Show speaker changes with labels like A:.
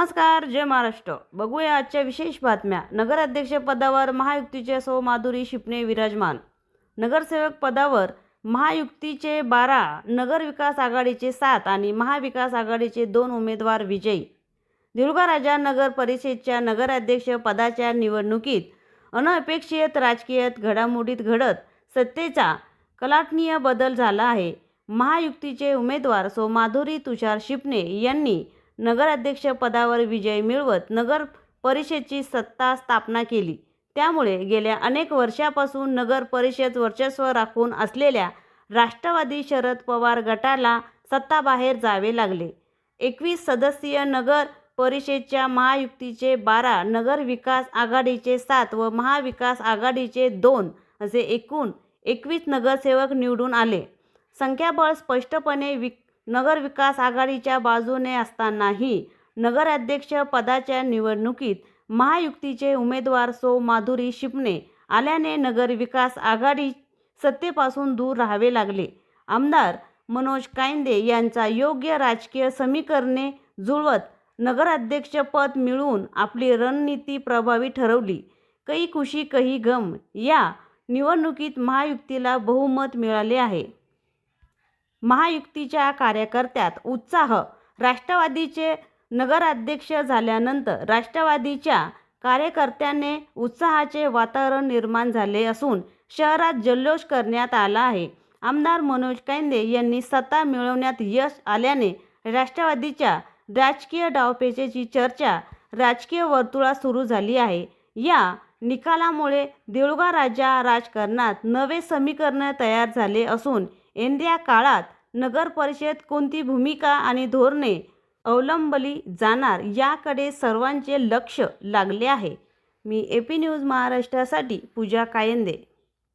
A: नमस्कार जय महाराष्ट्र. बघूया आजच्या विशेष बातम्या. नगराध्यक्ष पदावर महायुतीचे सौ माधुरी शिपणे विराजमान. नगरसेवक पदावर महायुक्तीचे बारा नगरविकास आघाडीचे सात आणि महाविकास आघाडीचे दोन उमेदवार विजयी. देऊळगा नगर परिषदेच्या नगराध्यक्ष पदाच्या निवडणुकीत अनपेक्षित राजकीय घडामोडीत घडत सत्तेचा कलाटनीय बदल झाला आहे. महायुक्तीचे उमेदवार सौ माधुरी तुषार शिपणे यांनी नगराध्यक्ष पदावर विजय मिळवत नगर परिषदेची सत्ता स्थापना केली. त्यामुळे गेल्या अनेक वर्षापासून नगर परिषद वर्चस्व राखून असलेल्या राष्ट्रवादी शरद पवार गटाला सत्ताबाहेर जावे लागले. एकवीस सदस्यीय नगर परिषदेच्या महायुक्तीचे बारा नगर विकास आघाडीचे सात व महाविकास आघाडीचे दोन असे एकूण एकवीस नगरसेवक निवडून आले. संख्याबळ स्पष्टपणे विक नगरविकास आघाडीच्या बाजूने असतानाही नगराध्यक्ष पदाच्या निवडणुकीत महायुक्तीचे उमेदवार सो माधुरी शिपणे आल्याने नगरविकास आघाडी सत्तेपासून दूर राहावे लागले. आमदार मनोज कायंदे यांचा योग्य राजकीय समीकरणे जुळवत नगराध्यक्षपद मिळवून आपली रणनीती प्रभावी ठरवली. कही खुशी कही गम या निवडणुकीत महायुक्तीला बहुमत मिळाले आहे. महायुतीच्या कार्यकर्त्यात उत्साह. राष्ट्रवादीचे नगराध्यक्ष झाल्यानंतर राष्ट्रवादीच्या कार्यकर्त्याने उत्साहाचे वातावरण निर्माण झाले असून शहरात जल्लोष करण्यात आला आहे. आमदार मनोज कांदे यांनी सत्ता मिळवण्यात यश आल्याने राष्ट्रवादीच्या राजकीय डावपेचेची चर्चा राजकीय वर्तुळात सुरू झाली आहे. या निकालामुळे देऊळगा राजा राजकारणात नवे समीकरण तयार झाले असून येणाऱ्या काळात नगर परिषद कोणती भूमिका आणि धोरणे अवलंबली जाणार याकडे सर्वांचे लक्ष लागले आहे. मी ए पी न्यूज महाराष्ट्रासाठी पूजा कायंदे.